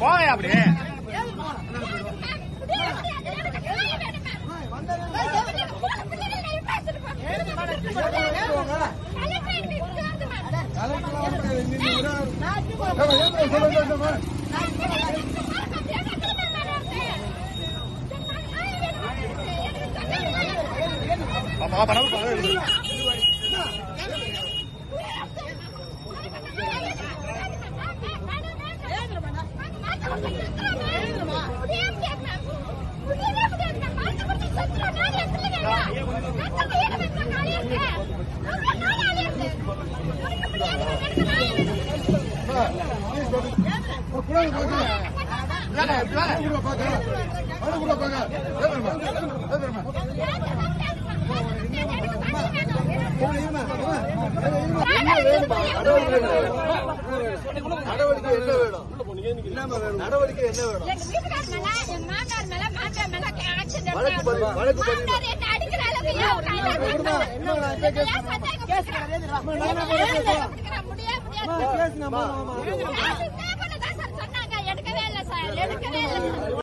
போய அப்படி. பாப்பா பாப்பா நவரு வாங்க இப்படி வாங்க நடவடிக்கை என்ன வேணும்? நடவடிக்கை என்ன வேணும்? வழக்கு பதிவு. வழக்கு பதிவு. மாமனார் என்ன